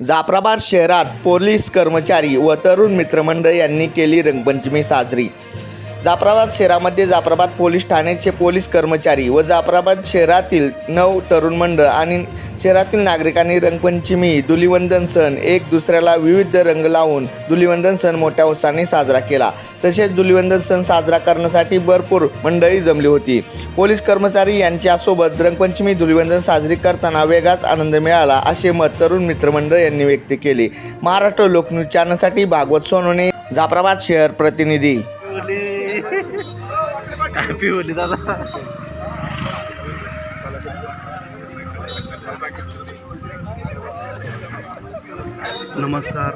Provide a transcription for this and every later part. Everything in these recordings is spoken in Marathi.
जाफराबाद शहरात पोलीस कर्मचारी व तरुण मित्रमंडळ यांनी केली रंगपंचमी साजरी. जाफराबाद शहरामध्ये जाफराबाद पोलीस ठाण्याचे पोलीस कर्मचारी व जाफराबाद शहरातील नऊ तरुण मंडळ आणि शहरातील नागरिकांनी रंगपंचमी धुलिवंदन सण एक दुसऱ्याला विविध रंग लावून धुलिवंदन सण मोठ्या उत्साहाने साजरा केला. तसेच धुलिवंदन सण साजरा करण्यासाठी भरपूर मंडळी जमली होती. पोलीस कर्मचारी यांच्यासोबत रंगपंचमी धुलिवंदन साजरी करताना वेगळाच आनंद मिळाला असे मत तरुण मित्रमंडळ यांनी व्यक्त केले. महाराष्ट्र लोकन्यूज चॅनलसाठी भागवत सोनवणे जाफराबाद शहर प्रतिनिधी. हॅपी होली दादा. नमस्कार.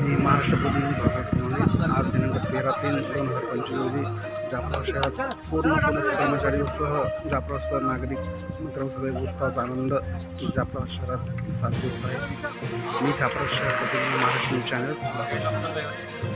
मी महाराष्ट्र प्रतिनिधी भागवत सोनवणे आज दिनांक तेरा तीन दोन हजार पंचवीस रोजी जाफरा शहरात पूर्ण पोलीस कर्मचारीसह जाफरासह नागरिक मित्रांसह एक उत्साहाचा आनंद जाफरा शहरात साजरी होत आहे. मी जाफरा शहर प्रतिनिधी महाराष्ट्र न्यूज चॅनल्स भागवत सोनवणे